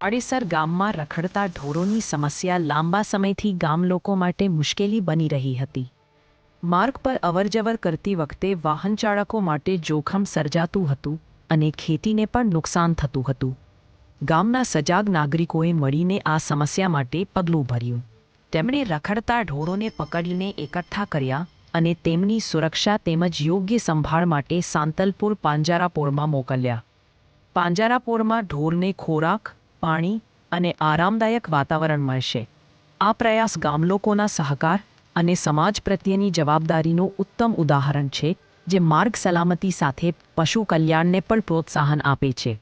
અડીસર ગામમાં રખડતા ઢોરોની સમસ્યા લાંબા સમયથી ગામ લોકો માટે મુશ્કેલી બની રહી હતી. માર્ગ પર અવરજવર કરતી વખતે વાહન ચાલકો માટે જોખમ સર્જાતું હતું અને ખેતીને પણ નુકસાન થતું હતું. ગામના સજાગ નાગરિકોએ મળીને આ સમસ્યા માટે પગલું ભર્યું. તેમણે રખડતા ઢોરોને પકડીને એકઠા કર્યા અને તેમની સુરક્ષા તેમજ યોગ્ય સંભાળ માટે સાંતલપુર પાંજરાપોળમાં મોકલ્યા. પાંજરાપોળમાં ઢોરને ખોરાક પાણી અને આરામદાયક વાતાવરણ મળશે. આ પ્રયાસ ગામલોકોના સહકાર અને સમાજ પ્રત્યેની જવાબદારીનું ઉત્તમ ઉદાહરણ છે, જે માર્ગ સલામતી સાથે પશુ કલ્યાણને પણ પ્રોત્સાહન આપે છે.